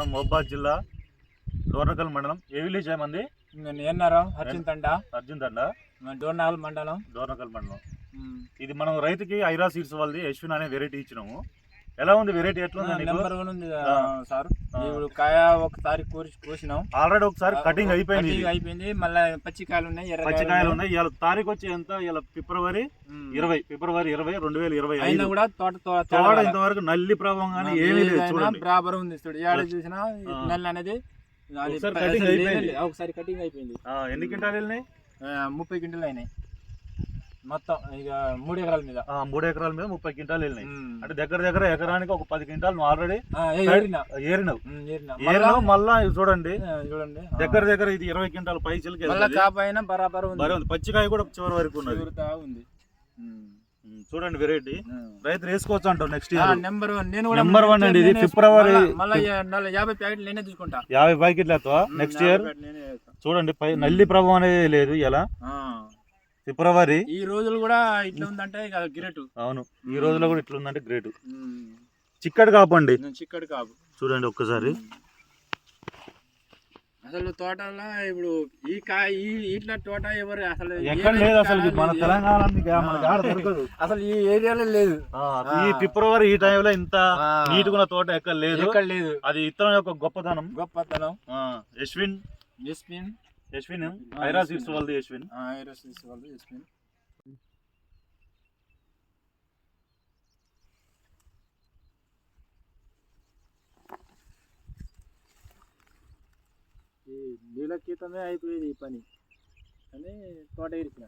మనం మహబాద్ జిల్లా డోర్నకల్ మండలం. ఏ విలేజ్ ఏమంది నేను హర్చిన్ తండ అర్జున్ దండ డోర్నాల్ మండలం. డోర్నకల్ మండలం. ఇది మనం రైతుకి ఐరా సీడ్స్ వాళ్ళది యశ్విన్ అనే వెరైటీ ఇచ్చినాము. ఎలా ఉంది? వెరైటీ ఎట్లా ఉంది నెంబర్ వన్ ఉంది. సార్. ఇప్పుడు కాయ ఒకసారి కోసి కోసినాం. ఆల్రెడీ ఒకసారి కటింగ్ అయిపోయింది. అయిపోయింది. మళ్ళీ పచ్చికాయలు ఉన్నాయి పచ్చికాయలు ఉన్నాయి. ఇవాళ తారీఖు వచ్చి ఎంత? ఇవాళ ఫిబ్రవరి. ఇరవై. ఫిబ్రవరి ఇరవై రెండు వేల ఇరవై అయినా కూడా తోట తో- తోడ తేడా ఇంతవరకు నల్లి ప్రభావం కానీ ఏమీ లేదు చూడండి. బరాబర్ ఉంది చూడు. ఏడ చూసినా ఈ ఆ. నెల అనేది ఒకసారి కటింగ్ అయిపోయింది. ఎన్ని క్వింటాలు వెళ్ళినాయి? ముప్పై క్వింటలు అయినాయి. మొత్తం ఇక మూడు ఎకరాల మీద. ఆ, మూడు ఎకరాల మీద ముప్పై క్వింటాలు వెళ్ళినాయి. ఉమ్. అంటే దగ్గర దగ్గర ఎకరానికి ఒక పది క్వింటాలు నువ్వు ఆల్రెడీ ఆ, ఏ- ఏరినా. ఏరినవు. ఉమ్, ఏరినా. ఏరినవు మళ్ళా? ఇది చూడండి. ఆ, చూడండి. ఆ. దగ్గర దగ్గర ఇది ఇరవై క్వింటాల పైసలకి మళ్ళా కాపైన బరాబర్ ఉంది. మరి ఉంది. పచ్చికాయ కూడా చివరి వరకు ఉన్నది. ఉంది. ఉమ్. చూడండి వెరైటీ. రైతులు వేసుకోవచ్చు అంటావు నెక్స్ట్ ఇయర్ నెంబర్ వన్ నేను కూడా నెంబర్ వన్ అండి ఇది. నేనే ఫిబ్రవరి మళ్ళా- మళ్ళా యా- నల్ల- యాభై ప్యాకెట్లు నేనే తీసుకుంటా. యాభై ప్యాకెట్లు ఎత్తావా నెక్స్ట్ యాభై ఇయర్ ప్యాకెట్లు నేనే చేస్తా. చూడండి పై నల్లి ప్రభావం అనేది లేదు. ఇలా ఆ. ఫిబ్రవరి ఈ రోజులు కూడా ఇట్లా ఉందంటే గ్రేట్ అవును. ఈ రోజులో కూడా ఇట్లా ఉందంటే గ్రేట్. చిక్కడి కాపండి నేను చిక్కడు కాపు. చూడండి ఒక్కసారి. అసలు తోటలో ఇప్పుడు ఈ కాయ ఈ ఇట్లా తోట ఎవరు అసలు ఎక్కడ లేదు అసలు మన. తెలంగాణ అసలు ఈ ఏరియాలో లేదు. ఈ ఫిబ్రవరి ఈ టైంలో ఇంత. నీట్ తోట ఎక్కడ లేదు. ఎక్కడ లేదు. అది ఇతరం యొక్క గొప్పతనం. గొప్పతనం. ఆ, యశ్విన్. ఎస్పిన్ యశ్విన్? ఆ, ఐరా యశ్విన్. సీడ్స్ వాళ్ళది యశ్విన్ ఐరోసిస్ వాళ్ళు ఎస్పిన్ ఈ నీళ్ళ కీతమే అయిపోయేది ఈ పని. అని తోట ఇరిచిన